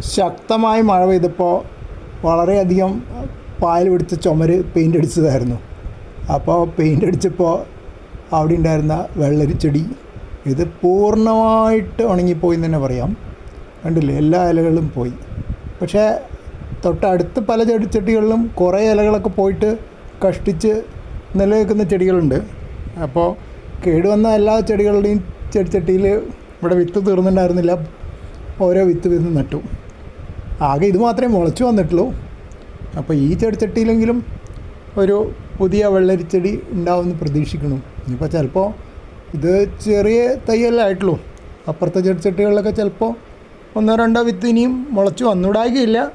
ശക്തമായി മഴ പെയ്തപ്പോൾ വളരെയധികം പായൽ പിടിച്ച ചുമര് പെയിന്റ് അടിച്ചതായിരുന്നു. അപ്പോൾ പെയിന്റ് അടിച്ചപ്പോൾ അവിടെ ഉണ്ടായിരുന്ന വെള്ളരിച്ചെടി ഇത് പൂർണമായിട്ട് ഉണങ്ങിപ്പോയി എന്ന് തന്നെ പറയാം. കണ്ടില്ലേ എല്ലാ ഇലകളും പോയി. പക്ഷേ തൊട്ടടുത്ത് പല ചെടിച്ചട്ടികളിലും കുറേ ഇലകളൊക്കെ പോയിട്ട് കഷ്ടിച്ച് നിലനിൽക്കുന്ന ചെടികളുണ്ട്. അപ്പോൾ കേടുവന്ന എല്ലാ ചെടികളുടെയും ചെടിച്ചട്ടിയിൽ ഇവിടെ വിത്ത് തീർന്നിട്ടുണ്ടായിരുന്നില്ല. ഓരോ വിത്ത് വിത്ത് നട്ടു. ആകെ ഇത് മാത്രമേ മുളച്ചു വന്നിട്ടുള്ളൂ. അപ്പോൾ ഈ ചെടിച്ചട്ടിയിലെങ്കിലും ഒരു പുതിയ വെള്ളരിച്ചെടി ഉണ്ടാവുമെന്ന് പ്രതീക്ഷിക്കണം ഇനിയിപ്പോൾ ചിലപ്പോൾ ഇത് ചെറിയ തയ്യലായിട്ടുള്ളൂ അപ്പുറത്തെ ചെടിച്ചട്ടികളിലൊക്കെ ചിലപ്പോൾ ഒന്നോ രണ്ടോ വിത്ത് ഇനിയും മുളച്ചു വന്നുകൂടായികയില്ല